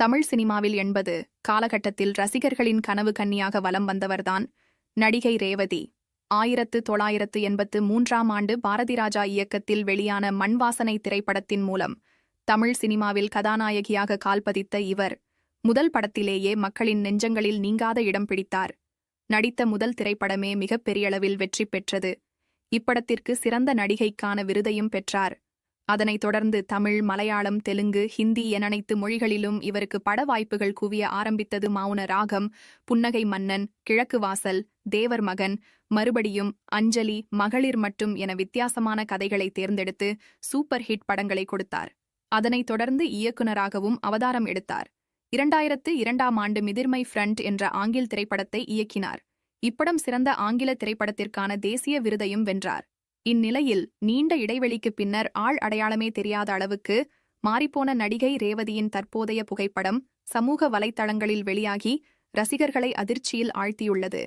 தமிழ் சினிமாவில் என்பது காலகட்டத்தில் ரசிகர்களின் கனவு கன்னியாக வலம் வந்தவர்தான். நடிகை ரேவதி. ஆயிரத்து தொள்ளாயிரத்து எண்பத்து மூன்றாம் ஆண்டு பாரதிராஜா இயக்கத்தில் வெளியான மண்வாசனை திரைப்படத்தின் மூலம் தமிழ் சினிமாவில் கதாநாயகியாக கால்பதித்த இவர் முதல் படத்திலேயே மக்களின் நெஞ்சங்களில் நீங்காத இடம் பிடித்தார். நடித்த முதல் திரைப்படமே மிகப்பெரியளவில் வெற்றி பெற்றது. இப்படத்திற்கு சிறந்த நடிகைக்கான விருதையும் பெற்றார். அதனைத் தொடர்ந்து தமிழ் மலையாளம் தெலுங்கு ஹிந்தி என அனைத்து மொழிகளிலும் இவருக்கு பட வாய்ப்புகள் குவிய ஆரம்பித்தது மௌன ராகம் புன்னகை மன்னன் கிழக்கு வாசல் தேவர் மகன் மறுபடியும் அஞ்சலி மகளிர் மட்டும் என வித்தியாசமான கதைகளை தேர்ந்தெடுத்து சூப்பர் ஹிட் படங்களை கொடுத்தார். அதனைத் தொடர்ந்து இயக்குனராகவும் அவதாரம் எடுத்தார். இரண்டாயிரத்து இரண்டாம் ஆண்டு மிதிர்மை ஃப்ரண்ட் என்ற ஆங்கில் திரைப்படத்தை இயக்கினார். இப்படம் சிறந்த ஆங்கில திரைப்படத்திற்கான தேசிய விருதையும் வென்றார். இந்நிலையில் நீண்ட இடைவெளிக்குப் பின்னர் ஆள் அடையாளமே தெரியாத அளவுக்கு மாறிப்போன நடிகை ரேவதியின் தற்போதைய புகைப்படம் சமூக வலைத்தளங்களில் வெளியாகி ரசிகர்களை அதிர்ச்சியில் ஆழ்த்தியுள்ளது.